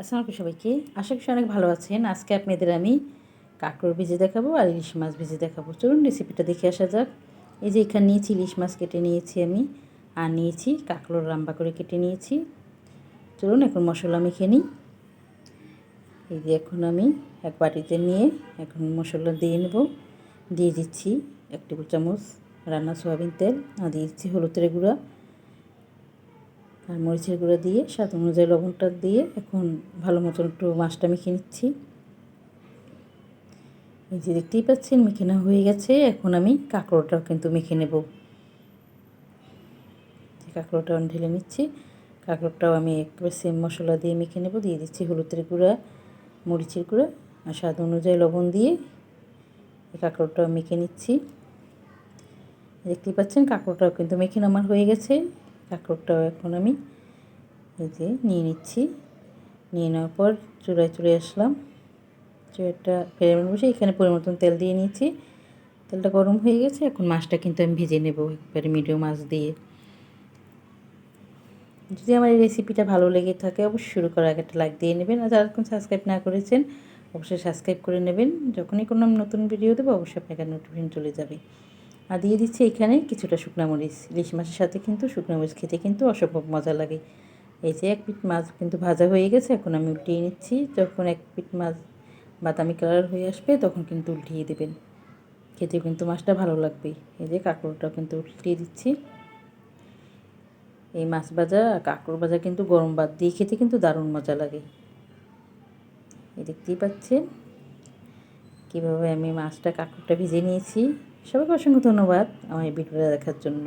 আসসালামু আলাইকুম সবাইকে। আশা করি অনেক ভালো আছেন। আজকে আপনাদের আমি কাঁকড়োর ভেজে দেখাবো আর ইলিশ মাছ ভেজে দেখাবো। চলুন রেসিপিটা দেখে আসা যাক। এই যে এখানে নিয়েছি ইলিশ মাছ কেটে নিয়েছি আমি আর নিয়েছি কাঁকড়োর রাম্বা করে কেটে নিয়েছি। চলুন এখন মশলা মেখে নিই। এই যে এখন আমি এক বাটিতে নিয়ে এখন মশলা দিয়ে নেব। দিয়ে দিচ্ছি এক টেবিল চামচ রান্না সোয়াবিন তেল। আর দিয়ে দিচ্ছি হলুদের গুঁড়া। আর মরিচের গুঁড়ো দিয়ে, স্বাদ অনুযায়ী লবণটা দিয়ে এখন ভালো মতন একটু মাছটা মেখে নিচ্ছি। এই যে দেখতেই পাচ্ছেন, মেখে হয়ে গেছে। এখন আমি কাঁকড়োটাও কিন্তু মেখে নেব। কাঁকড়োটাও ঢেলে নিচ্ছি। কাঁকড়োটাও আমি একবার সেম মশলা দিয়ে মেখে নেব। দিয়ে দিচ্ছি হলুদের গুঁড়া, মরিচের গুঁড়া আর স্বাদ অনুযায়ী লবণ দিয়ে এই কাঁকড়োটাও মেখে নিচ্ছি। দেখতেই পাচ্ছেন, কাঁকড়োটাও কিন্তু মেখে আমার হয়ে গেছে। কাঁকড়টাও এখন আমি এই যে নিয়ে নিচ্ছি। নিয়ে নেওয়ার পর চুলায় চলে আসলাম। চুলাটা ফেরে বসে এখানে পরিমতন তেল দিয়ে নিয়েছি। তেলটা গরম হয়ে গেছে, এখন মাছটা কিন্তু আমি ভেজে নেব একবারে মিডিয়াম মাছ দিয়ে। যদি আমার এই রেসিপিটা ভালো লেগে থাকে অবশ্যই শুরু করার আগে একটা লাইক দিয়ে নেবেন। আর যারা এখন সাবস্ক্রাইব না করেছেন, অবশ্যই সাবস্ক্রাইব করে নেবেন। যখনই কোনো নতুন ভিডিও দেবো, অবশ্যই আপনাকে নোটিফিকেশন চলে যাবে। আর দিয়ে দিচ্ছি এখানে কিছুটা শুকনো মরিচ। ইলিশ মাছের সাথে কিন্তু শুকনো মরিচ খেতে কিন্তু অসম্ভব মজা লাগে। এই যে এক পিঠ মাছ কিন্তু ভাজা হয়ে গেছে, এখন আমি উল্টিয়ে নিচ্ছি। যখন এক পিঠ মাছ বাদামি কালার হয়ে আসবে, তখন কিন্তু উল্টিয়ে দেবেন। খেতে কিন্তু মাছটা ভালো লাগবে। এই যে কাঁকড়োটাও কিন্তু উল্টিয়ে দিচ্ছি। এই মাছ ভাজা কাঁকড় ভাজা কিন্তু গরম ভাত দিয়ে খেতে কিন্তু দারুণ মজা লাগে। এই দেখতেই পাচ্ছেন কীভাবে আমি মাছটা কাঁকড়টা ভেজে নিয়েছি। সবাইকে অসংখ্য ধন্যবাদ আমার এই ভিডিওটা দেখার জন্য।